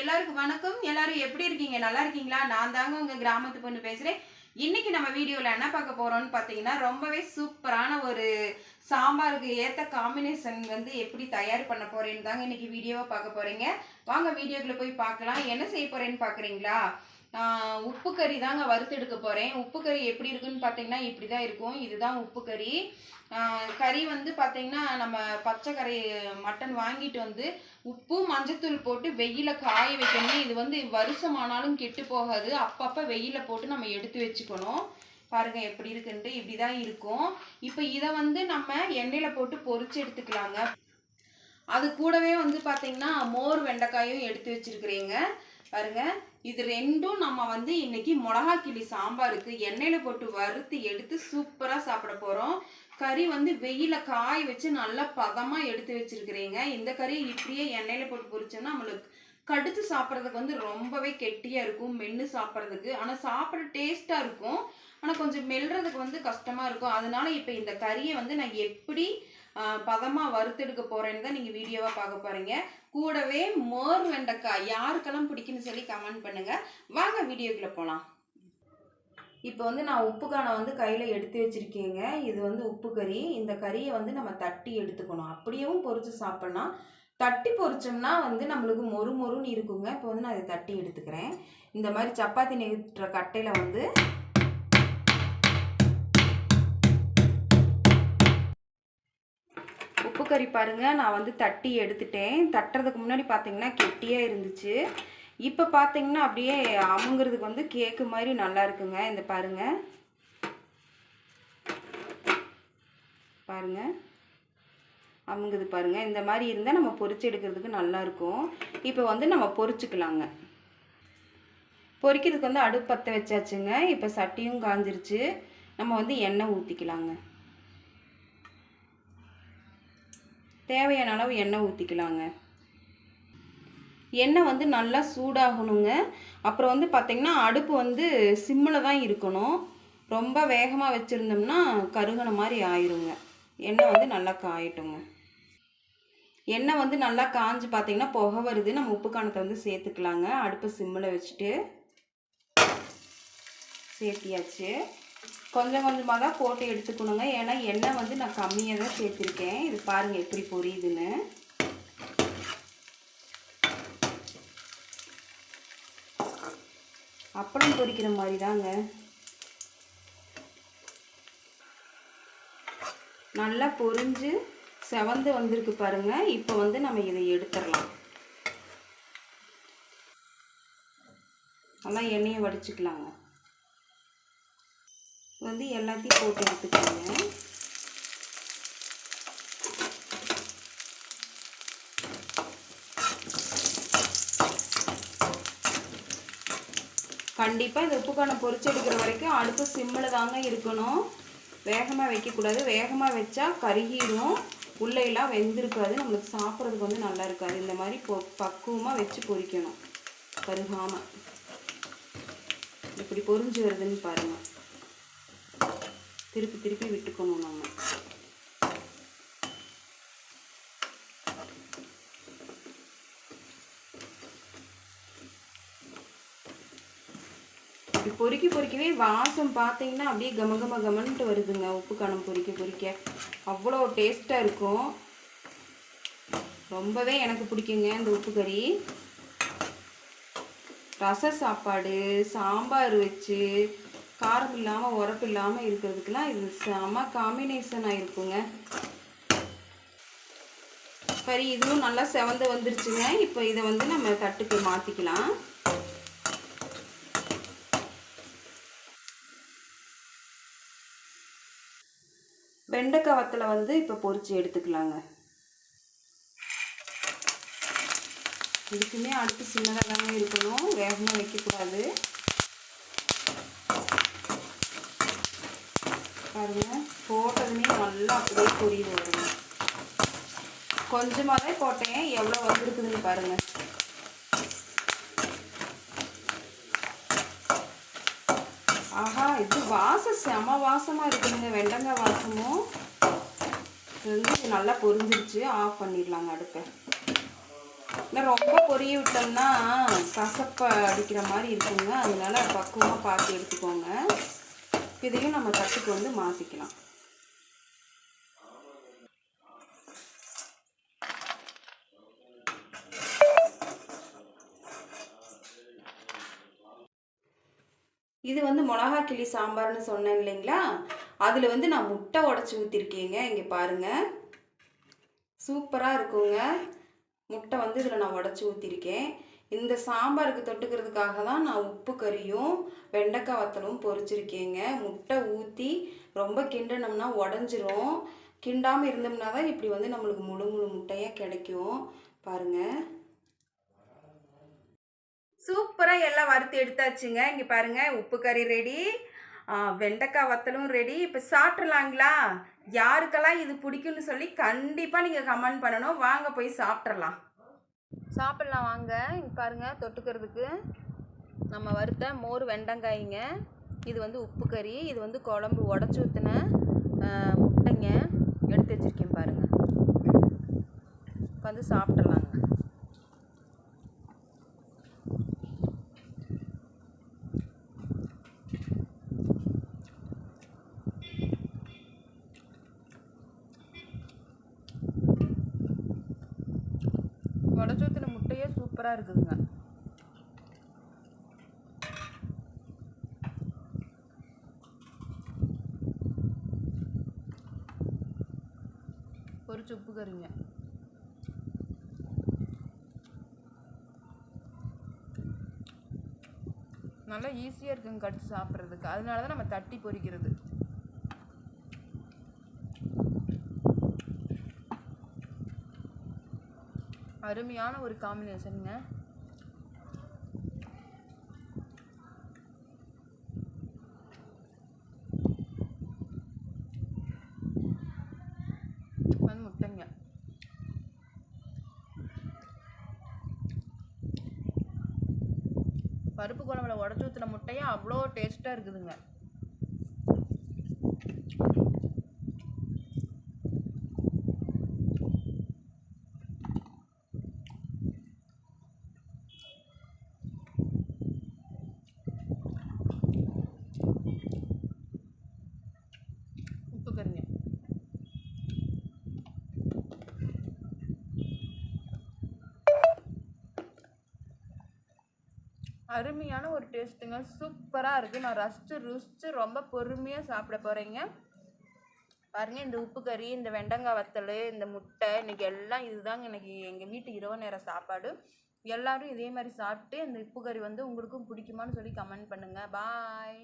எல்லாருக்கும் வணக்கம். எல்லாரும் எப்படி இருக்கீங்க? நல்லா இருக்கீங்களா? நான் தாங்க உங்க கிராமத்து பொண்ணு பேசுறேன். இன்னைக்கு நம்ம வீடியோல என்ன பார்க்க போறோம்னு பார்த்தீங்கன்னா ரொம்பவே சூப்பரான ஒரு சாம்பாருக்கு ஏத்த காம்பினேஷன் வந்து எப்படி தயார் பண்ண போறேன்னு தாங்க இன்னைக்கு வீடியோவை பார்க்க போறீங்க. வாங்க வீடியோக்குள்ள போய் பார்க்கலாம். என்ன செய்ய போறேன்னு பார்க்குறீங்களா உப்பு கறி தாங்க வறுத்து எடுக்க உப்பு கறி எப்படி இருக்குன்னு பார்த்தீங்கன்னா இப்படி தான் இருக்கும். இதுதான் உப்பு கறி. கறி வந்து பார்த்தீங்கன்னா நம்ம பச்சை கறி மட்டன் வாங்கிட்டு வந்து உப்பு மஞ்சத்தூள் போட்டு வெயில காய வைக்கணும். இது வந்து வருஷமானாலும் கெட்டு போகாது. அப்பப்போ வெயில போட்டு நம்ம எடுத்து வச்சுக்கணும். பாருங்க எப்படி இருக்குன்ட்டு. இப்படிதான் இருக்கும். இப்போ இதை வந்து நம்ம எண்ணெயில் போட்டு பொறிச்சு எடுத்துக்கலாங்க. அது கூடவே வந்து பார்த்தீங்கன்னா மோர் வெண்டைக்காயும் எடுத்து வச்சுருக்கிறீங்க. பாருங்க. இது ரெண்டும் நம்ம வந்து இன்னைக்கு மிளகா கிளி சாம்பாருக்கு எண்ணெயில போட்டு வறுத்து எடுத்து சூப்பரா சாப்பிட போறோம். கறி வந்து வெயில காய வச்சு நல்லா பதமா எடுத்து வச்சிருக்கிறீங்க. இந்த கறி இப்படியே எண்ணெயில போட்டு பொரிச்சோன்னா நம்மளுக்கு கடிச்சு சாப்பிட்றதுக்கு வந்து ரொம்பவே கெட்டியா இருக்கும் மென்று சாப்பிட்றதுக்கு. ஆனால் சாப்பிட டேஸ்டா இருக்கும். ஆனால் கொஞ்சம் மெல்றதுக்கு வந்து கஷ்டமா இருக்கும். அதனால இப்போ இந்த கறியை வந்து நான் எப்படி பதமாக வறுத்தெடுக்க போகிறேன்னு தான் நீங்கள் வீடியோவாக பார்க்க போகிறீங்க கூடவே மோர் வெண்டைக்காய் யாருக்கெல்லாம் பிடிக்குன்னு சொல்லி கமெண்ட் பண்ணுங்கள் வாங்க வீடியோக்குள்ளே போகலாம் இப்போ வந்து நான் உப்பு வந்து கையில் எடுத்து வச்சுருக்கேங்க. இது வந்து உப்பு கறி. இந்த கறியை வந்து நம்ம தட்டி எடுத்துக்கணும். அப்படியேவும் பொரிச்சு சாப்பிட்லாம். தட்டி பொரிச்சோம்னா வந்து நம்மளுக்கு மொறு மொறுன்னு இருக்குங்க. இப்போ வந்து நான் இதை தட்டி எடுத்துக்கிறேன். இந்த மாதிரி சப்பாத்தி நெகிட்டுற கட்டையில் வந்து உப்பு கறி பாருங்க. நான் வந்து தட்டி எடுத்துட்டேன். தட்டுறதுக்கு முன்னாடி பார்த்தீங்கன்னா கெட்டியாக இருந்துச்சு. இப்போ பார்த்தீங்கன்னா அப்படியே அமுங்கிறதுக்கு வந்து கேக்கு மாதிரி நல்லா இருக்குங்க. இந்த பாருங்க. பாருங்க. அமுங்குது பாருங்க. இந்த மாதிரி இருந்தால் நம்ம பொரிச்சு எடுக்கிறதுக்கு நல்லாயிருக்கும் இப்போ வந்து நம்ம பொறிச்சுக்கலாங்க பொறிக்கிறதுக்கு வந்து அடுப்பு பற்ற வச்சாச்சுங்க. இப்போ சட்டியும் காஞ்சிருச்சு. நம்ம வந்து எண்ணெய் ஊற்றிக்கலாங்க தேவையான அளவு எண்ணெய் ஊற்றிக்கலாங்க எண்ணெய் வந்து நல்லா சூடாகணுங்க. அப்புறம் வந்து பார்த்திங்கன்னா அடுப்பு வந்து சிம்மில் தான் இருக்கணும். ரொம்ப வேகமாக வச்சுருந்தோம்னா கருகின மாதிரி ஆயிருங்க. எண்ணெய் வந்து நல்லா காயட்டுங்க. எண்ணெய் வந்து நல்லா காஞ்சு பார்த்திங்கன்னா புகை வருது. நம்ம உப்பு காணத்தை வந்து சேர்த்துக்கலாங்க. அடுப்பை சிம்மில் வச்சுட்டு சேர்த்தியாச்சு. கொஞ்சம் கொஞ்சமாக தான் போட்டு எடுத்துக்கணுங்க. ஏன்னா எண்ணெய் வந்து நான் கம்மியாக தான் சேர்த்துருக்கேன். இது பாருங்கள் எப்படி பொரியுதுன்னு. அப்பளம் பொரிக்கிற மாதிரி தாங்க. நல்லா பொரிஞ்சு செவந்து வந்திருக்கு பாருங்க. இப்போ வந்து நம்ம இதை எடுத்துடலாம். நல்லா எண்ணெயை வடிச்சுக்கலாங்க. வந்து எல்லாத்தையும் போட்டு எடுத்துக்கோங்க. கண்டிப்பாக இந்த உப்புக்கான பொரிச்சு எடுக்கிற வரைக்கும் அடுப்பு சிம்மில் தாங்க இருக்கணும். வேகமாக வைக்கக்கூடாது. வேகமாக வச்சா கருகிடும் உள்ளையெல்லாம் வெந்திருக்காது. நம்மளுக்கு சாப்பிட்றதுக்கு வந்து நல்லா இருக்காது. இந்த மாதிரி பொ பக்குவமாக வச்சு பொரிக்கணும். கருகாமல் இப்படி பொரிஞ்சு வருதுன்னு பாருங்கள் திருப்பி திருப்பி விட்டுக்கணும் நம்ம இப்படி பொறுக்கி பொறுக்கவே வாசம் பார்த்தீங்கன்னா அப்படியே கம கம கமன்ட்டு வருதுங்க. உப்பு காணம் பொறிக்க பொறிக்க. அவ்வளோ டேஸ்ட்டாக இருக்கும். ரொம்பவே எனக்கு பிடிக்குங்க இந்த உப்பு கறி. ரச சாப்பாடு சாம்பார் வச்சு காரம் இல்லாமல் உரப்பு இல்லாமல் இருக்கிறதுக்கெலாம் இது செம காம்பினேஷனாக இருக்குங்க. சரி இதுவும் நல்லா செவந்து வந்துருச்சுங்க. இப்போ இதை வந்து நம்ம தட்டுக்கு மாற்றிக்கலாம் வெண்டைக்காய் வத்தலை வந்து இப்போ பொரிச்சு எடுத்துக்கலாங்க. இதுக்குமே அடுத்து சின்னதாக தாங்க இருக்கணும். வேகமாக வைக்கக்கூடாது. பாருங்க. போட்டதுமே நல்லா அப்படியே பொரியுது வருங்க கொஞ்சமாக தான் போட்டேன். எவ்வளோ வந்துருக்குதுன்னு பாருங்க. ஆஹா இது வாசம் செம வாசமாக இருக்குதுங்க. வெண்டங்காய் வாசமும். இது வந்து நல்லா பொரிஞ்சிருச்சு. ஆஃப் பண்ணிடலாங்க அடுப்பை. இல்லை ரொம்ப பொரிய விட்டோம்னா கசப்பை அடிக்கிற மாதிரி இருக்குங்க. அதனால பக்குவமாக பார்த்து எடுத்துக்கோங்க. இதையும் நம்ம தட்டுக்கு வந்து மாற்றிக்கலாம் இது வந்து மிளகா கிளி சாம்பார்னு சொன்னேன் இல்லைங்களா? அதில் வந்து நான் முட்டை உடச்சி ஊற்றிருக்கேங்க இங்கே பாருங்கள் சூப்பராக இருக்குங்க. முட்டை வந்து இதில் நான் உடச்சி ஊற்றிருக்கேன் இந்த சாம்பாருக்கு தொட்டுக்கிறதுக்காக தான் நான் உப்பு கறியும் வெண்டைக்காய் வத்தலும் பொரிச்சிருக்கேங்க. முட்டை ஊற்றி ரொம்ப கிண்டனம்னா உடஞ்சிரும். கிண்டாமல் இருந்தோம்னா தான் இப்படி வந்து நம்மளுக்கு முழு முழு முட்டையாக கிடைக்கும். பாருங்கள் சூப்பராக எல்லாம் வறுத்து எடுத்தாச்சுங்க. இங்கே பாருங்கள் உப்பு கறி ரெடி வெண்டைக்காய் வத்தலும் ரெடி இப்போ சாப்பிட்றலாங்களா யாருக்கெல்லாம் இது பிடிக்கும்னு சொல்லி கண்டிப்பாக நீங்கள் கமெண்ட் பண்ணணும். வாங்க போய் சாப்பிட்றலாம் சாப்பிட்லாம் வாங்க. இங்கே பாருங்கள் தொட்டுக்கிறதுக்கு. நம்ம வறுத்த மோர் வெண்டங்காய்ங்க. இது வந்து உப்பு கறி இது வந்து குழம்பு உடச்சி ஊற்றின முட்டைங்க எடுத்து வச்சுருக்கேன் பாருங்கள் வந்து சாப்பிட்றலாங்க உடச்சி ஊற்றின முட்டையே சூப்பராக இருக்குதுங்க. பொரிச்சு உப்பு கறிங்க. நல்லா ஈஸியாக இருக்குங்க கடிச்சு சாப்பிட்றதுக்கு. அதனால தான் நம்ம தட்டி பொரிக்கிறது. அருமையான ஒரு காம்பினேஷனுங்க அது முட்டைங்க. பருப்பு குழம்புல உடச்சி ஊற்றின முட்டையும் அவ்வளோ டேஸ்ட்டாக இருக்குதுங்க உப்பு கறிங்க அருமையான ஒரு டேஸ்ட்டுங்க. சூப்பராக இருக்குது நான் ரசித்து ருசித்து ரொம்ப பொறுமையாக சாப்பிட போகிறேங்க பாருங்கள் இந்த உப்பு கறி இந்த வெண்டங்காய் வத்தல் இந்த முட்டை இன்றைக்கி எல்லாம் இதுதாங்க. இன்றைக்கி எங்கள் வீட்டு இரவு நேர சாப்பாடு. எல்லோரும் இதே மாதிரி சாப்பிட்டு இந்த உப்பு கறி வந்து உங்களுக்கும் பிடிக்குமான்னு சொல்லி கமெண்ட் பண்ணுங்கள் பாய்